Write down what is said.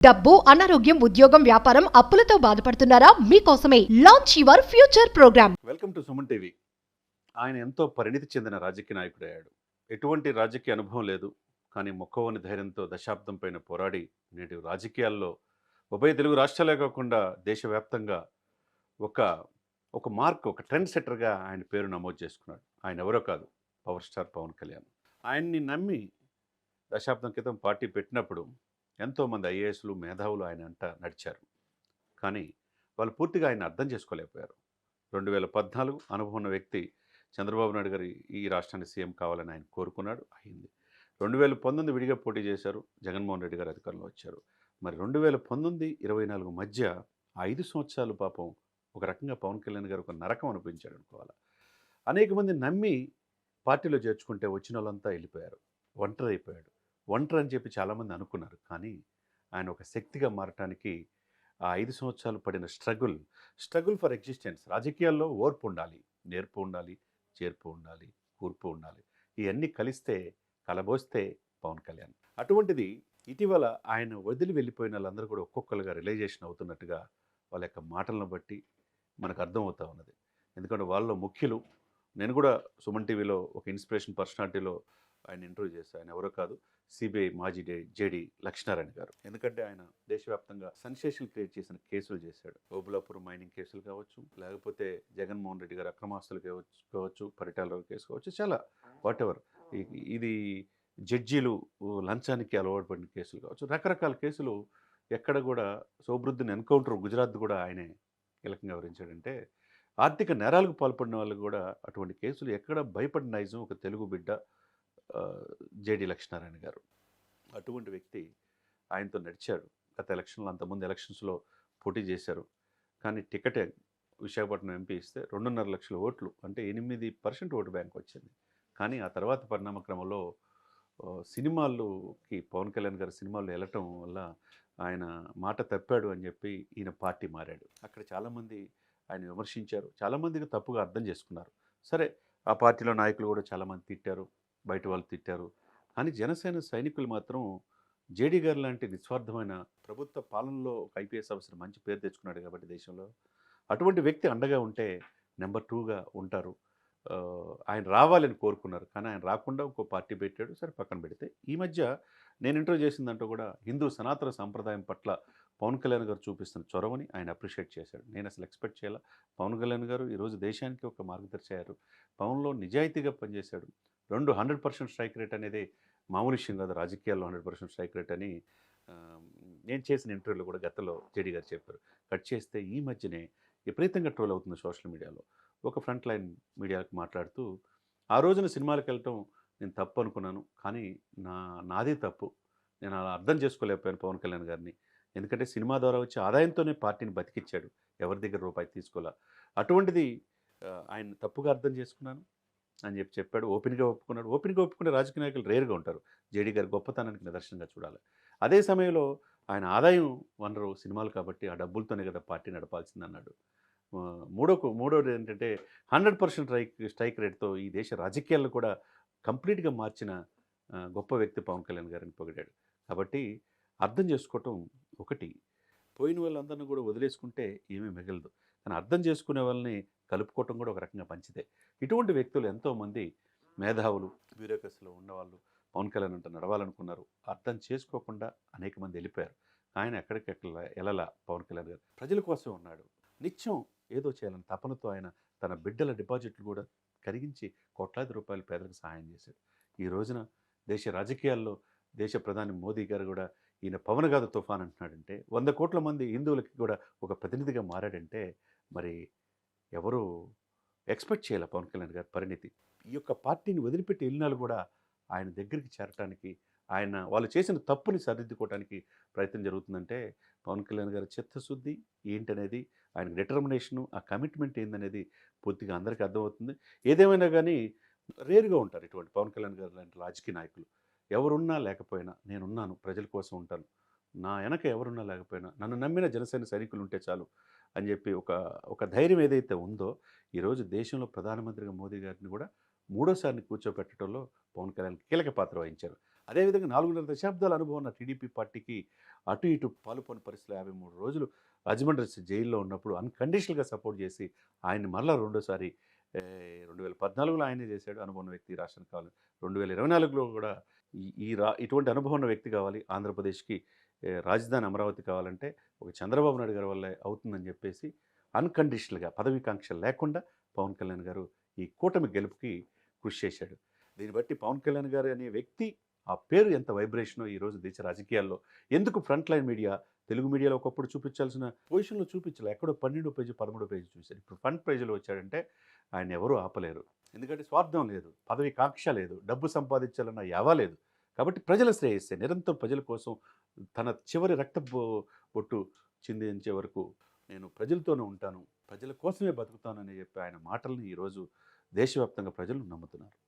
డబ్బు అనారోగ్యం ఉద్యోగం వ్యాపారం అప్పులతో బాధపడుతున్నారా? మీకోసమే launch your future programme welcome to Suman TV ఆయన ఎంతో పరిణితి చెందిన రాజకీయ నాయకుడయ్యాడు ఎటువంటి రాజకీయ అనుభవం లేదు. కానీ మొక్కవని ధైర్యంతో దశాబ్దం పైన పోరాడి నేటి రాజకీయాల్లో ఉభయ తెలుగు రాష్ట్రాలే కాకుండా దేశవ్యాప్తంగా ఒక ఒక మార్క్ ఒక ట్రెండ్ సెట్టర్గా ఆయన పేరు నమోదు చేసుకున్నాడు. ఆయన ఎవరో కాదు పవర్ స్టార్ పవన్ కళ్యాణ్. ఆయన్ని నమ్మి దశాబ్దం క్రితం పార్టీ పెట్టినప్పుడు ఎంతోమంది ఐఏఎస్లు మేధావులు ఆయన అంట నడిచారు. కానీ వాళ్ళు పూర్తిగా ఆయన అర్థం చేసుకోలేకపోయారు. రెండు వేల పద్నాలుగు అనుభవం ఉన్న వ్యక్తి చంద్రబాబు నాయుడు గారి ఈ రాష్ట్రాన్ని సీఎం కావాలని ఆయన కోరుకున్నాడు అయింది. రెండు వేల పంతొమ్మిది విడిగా పోటీ చేశారు జగన్మోహన్ రెడ్డి గారు అధికారంలో వచ్చారు. మరి రెండు వేల పంతొమ్మిది ఇరవై నాలుగు మధ్య ఐదు సంవత్సరాలు పాపం ఒక రకంగా పవన్ కళ్యాణ్ గారు ఒక నరకం అనిపించాడు అనుకోవాలి. అనేక మంది నమ్మి పార్టీలో చేర్చుకుంటే వచ్చిన వాళ్ళంతా వెళ్ళిపోయారు ఒంటరి అయిపోయాడు. ఒంటరి అని చెప్పి చాలామంది అనుకున్నారు. కానీ ఆయన ఒక శక్తిగా మారటానికి ఆ ఐదు సంవత్సరాలు పడిన స్ట్రగుల్ స్ట్రగుల్ ఫర్ ఎగ్జిస్టెన్స్. రాజకీయాల్లో ఓర్పు ఉండాలి. నేర్పు ఉండాలి చేర్పు ఉండాలి కూర్పు ఉండాలి. ఇవన్నీ కలిస్తే కలబోస్తే పవన్ కళ్యాణ్. అటువంటిది ఇటీవల ఆయన వదిలి వెళ్ళిపోయిన వాళ్ళందరూ కూడా ఒక్కొక్కరుగా రిలైజేషన్ అవుతున్నట్టుగా వాళ్ళ యొక్క మాటలను బట్టి మనకు అర్థమవుతా ఉన్నది. ఎందుకంటే వాళ్ళలో ముఖ్యులు నేను కూడా సుమన్ టీవీలో ఒక ఇన్స్పిరేషన్ పర్సనాలిటీలో ఆయన ఇంటర్వ్యూ చేశాను ఆయన ఎవరో కాదు. సిబిఐ మాజీ డే జేడి లక్ష్మీనారాయణ గారు. ఎందుకంటే ఆయన దేశవ్యాప్తంగా సెన్సేషన్ క్రియేట్ చేసిన కేసులు చేశాడు. ఓబులాపురం మైనింగ్ కేసులు కావచ్చు లేకపోతే జగన్మోహన్ రెడ్డి గారు అక్రమాస్తులు కావచ్చు కావచ్చు పరిటాల కేసు కావచ్చు చాలా వాట్ ఎవర్ ఇది జడ్జీలు లంచానికి అలవాటు పడిన కేసులు కావచ్చు రకరకాల కేసులు ఎక్కడ కూడా సోబృద్ధిని ఎన్కౌంటర్ గుజరాత్ కూడా ఆయనే కీలకంగా వివరించాడంటే ఆర్థిక నేరాలకు పాల్పడిన వాళ్ళు కూడా అటువంటి కేసులు ఎక్కడ భయపడిన నైజం ఒక తెలుగు బిడ్డ జేడి లక్ష్మీనారాయణ గారు. అటువంటి వ్యక్తి ఆయనతో నడిచాడు. గత ఎలక్షన్లో అంతకుముందు ఎలక్షన్స్లో పోటీ చేశారు. కానీ టికెట్ విశాఖపట్నం ఎంపీ ఇస్తే రెండున్నర లక్షల ఓట్లు అంటే ఎనిమిది పర్సెంట్ ఓటు బ్యాంక్ వచ్చింది. కానీ ఆ తర్వాత పరిణామ క్రమంలో సినిమాల్లోకి పవన్ కళ్యాణ్ గారు సినిమాల్లో వెళ్ళటం వల్ల ఆయన మాట తప్పాడు అని చెప్పి ఈయన పార్టీ మారాడు. అక్కడ చాలామంది ఆయన విమర్శించారు. చాలామందికి తప్పుగా అర్థం చేసుకున్నారు. సరే ఆ పార్టీలో నాయకులు కూడా చాలామంది తిట్టారు. బయట వాళ్ళు తిట్టారు. కానీ జనసేన సైనికులు మాత్రం జేడీ గారు లాంటి నిస్వార్థమైన ప్రభుత్వ పాలనలో ఒక ఐపీఎస్ ఆఫీసర్ మంచి పేరు తెచ్చుకున్నాడు కాబట్టి దేశంలో. అటువంటి వ్యక్తి అండగా ఉంటే నెంబర్ టూగా ఉంటారు. ఆయన రావాలని కోరుకున్నారు. కానీ ఆయన రాకుండా ఇంకో పార్టీ పెట్టాడు. సరే పక్కన పెడితే ఈ మధ్య నేను ఇంటర్వ్యూ చేసిందంటూ కూడా హిందూ సనాతన సంప్రదాయం పట్ల పవన్ కళ్యాణ్ గారు చూపిస్తున్న చొరవని ఆయన అప్రిషియేట్ చేశాడు. నేను అసలు ఎక్స్పెక్ట్ చేయాల. పవన్ కళ్యాణ్ గారు ఈరోజు దేశానికి ఒక మార్గదర్శి అయ్యారు. పవన్లో నిజాయితీగా పనిచేశాడు. రెండు హండ్రెడ్ పర్సెంట్ స్ట్రైక్ రేట్ అనేది మామూలు విషయం కాదు. రాజకీయాల్లో హండ్రెడ్ పర్సెంట్ స్ట్రైక్ రేట్ అని నేను చేసిన ఇంటర్వ్యూలో కూడా గతంలో జేడీ గారు చెప్పారు. కట్ చేస్తే ఈ మధ్యనే విపరీతంగా ట్రోల్ అవుతుంది సోషల్ మీడియాలో. ఒక ఫ్రంట్ లైన్ మీడియాకి మాట్లాడుతూ ఆ రోజున సినిమాలకు వెళ్ళటం నేను తప్పు అనుకున్నాను కానీ నా నాదే తప్పు. నేను అలా అర్థం చేసుకోలేకపోయాను పవన్ కళ్యాణ్ గారిని. ఎందుకంటే సినిమా ద్వారా వచ్చే ఆదాయంతోనే పార్టీని బతికిచ్చాడు. ఎవరి దగ్గర రూపాయి తీసుకోలే? అటువంటిది ఆయన తప్పుగా అర్థం చేసుకున్నాను. అని చెప్పి చెప్పాడు. ఓపెన్గా ఒప్పుకున్నాడు. ఓపెన్గా ఒప్పుకునే రాజకీయ నాయకులు రేరుగా ఉంటారు. జేడీ గారి గొప్పతనానికి నిదర్శనంగా చూడాలి. అదే సమయంలో ఆయన ఆదాయం వనరు సినిమాలు కాబట్టి ఆ డబ్బులతోనే కదా పార్టీ నడపాల్సింది అన్నాడు మూడో మూడోది ఏంటంటే హండ్రెడ్ పర్సెంట్ స్ట్రైక్ స్ట్రైక్ రేట్తో ఈ దేశ రాజకీయాలను కూడా కంప్లీట్గా మార్చిన గొప్ప వ్యక్తి పవన్ కళ్యాణ్ గారిని పొగిడాడు. కాబట్టి అర్థం చేసుకోవటం ఒకటి. పోయిన వాళ్ళందరినీ కూడా వదిలేసుకుంటే ఏమీ మిగలదు. కానీ అర్థం చేసుకునే వాళ్ళని కలుపుకోవటం కూడా ఒక రకంగా మంచిదే. ఇటువంటి వ్యక్తులు ఎంతోమంది మేధావులు బ్యూరోక్రసీలో ఉన్నవాళ్ళు పవన్ కళ్యాణ్ అంటే నడవాలనుకున్నారు. అర్థం చేసుకోకుండా అనేక మంది వెళ్ళిపోయారు. ఆయన ఎక్కడికెక్కడ ఎలా పవన్ కళ్యాణ్ గారు? ప్రజల కోసం ఉన్నాడు. నిత్యం ఏదో చేయాలని తపనతో ఆయన తన బిడ్డల డిపాజిట్లు కూడా కరిగించి కోట్లాది రూపాయలు పేదలకు సహాయం చేశాడు. ఈ రోజున దేశ రాజకీయాల్లో దేశ ప్రధాని మోదీ గారు కూడా ఈయన పవన్ కాదు తుఫాన్ అంటున్నాడంటే వంద కోట్ల మంది హిందువులకి కూడా ఒక ప్రతినిధిగా మారాడంటే మరి ఎవరు ఎక్స్పెక్ట్ చేయాలి పవన్ కళ్యాణ్ గారి పరిణితి. ఈ యొక్క పార్టీని వదిలిపెట్టి వెళ్ళినాలు కూడా ఆయన దగ్గరికి చేరటానికి ఆయన వాళ్ళు చేసిన తప్పుని సరిదిద్దుకోవడానికి ప్రయత్నం జరుగుతుందంటే పవన్ కళ్యాణ్ గారి చిత్తశుద్ధి ఏంటనేది ఆయన డిటర్మినేషను ఆ కమిట్మెంట్ ఏందనేది పూర్తిగా అందరికీ అర్థమవుతుంది. ఏదేమైనా కానీ రేరుగా ఉంటారు ఇటువంటి పవన్ కళ్యాణ్ గారు లాంటి రాజకీయ నాయకులు. ఎవరున్నా లేకపోయినా నేనున్నాను ప్రజల కోసం ఉంటాను. నా వెనక ఎవరున్నా లేకపోయినా నన్ను నమ్మిన జనసేన సైనికులు ఉంటే చాలు అని చెప్పి ఒక ఒక ధైర్యం ఏదైతే ఉందో ఈరోజు దేశంలో ప్రధానమంత్రిగా మోదీ గారిని కూడా మూడోసారిని కూర్చోబెట్టడంలో పవన్ కళ్యాణ్ కీలక పాత్ర వహించారు. అదేవిధంగా నాలుగున్నర దశాబ్దాల అనుభవం ఉన్న టీడీపీ పార్టీకి అటు ఇటు పాలుపోని పరిస్థితులు యాభై మూడు రోజులు రాజమండ్రి జైల్లో ఉన్నప్పుడు అన్కండిషనల్గా సపోర్ట్ చేసి ఆయన్ని మరలా రెండోసారి రెండు వేల పద్నాలుగులో ఆయనే చేశాడు అనుభవం వ్యక్తి రాష్ట్రానికి కావాలి. రెండు వేల ఇరవై నాలుగులో కూడా ఈ రా ఇటువంటి అనుభవం ఉన్న వ్యక్తి కావాలి. ఆంధ్రప్రదేశ్కి రాజధాని అమరావతి కావాలంటే ఒక చంద్రబాబు నాయుడు గారి వల్లే అవుతుందని చెప్పేసి అన్కండిషనల్గా పదవీకాంక్ష లేకుండా పవన్ కళ్యాణ్ గారు ఈ కూటమి గెలుపుకి కృషి చేశాడు. దీన్ని బట్టి పవన్ కళ్యాణ్ గారు అనే వ్యక్తి ఆ పేరు ఎంత వైబ్రేషనో ఈరోజు దేశ రాజకీయాల్లో. ఎందుకు ఫ్రంట్ లైన్ మీడియా తెలుగు మీడియాలో ఒకప్పుడు చూపించాల్సిన పొజిషన్లో చూపించలే ఎక్కడో పన్నెండో పేజీ పదమూడో పేజీ చూశారు. ఇప్పుడు ఫ్రంట్ పేజీలో వచ్చాడంటే ఆయన ఎవరూ ఆపలేరు. ఎందుకంటే స్వార్థం లేదు పదవి కాంక్ష లేదు డబ్బు సంపాదించాలన్న యావ లేదు. కాబట్టి ప్రజల శ్రేయస్సే. నిరంతరం ప్రజల కోసం తన చివరి రక్త బొట్టు చిందించే వరకు నేను ప్రజలతోనే ఉంటాను. ప్రజల కోసమే బతుకుతానని చెప్పి ఆయన మాటల్ని ఈరోజు దేశవ్యాప్తంగా ప్రజలు నమ్ముతున్నారు.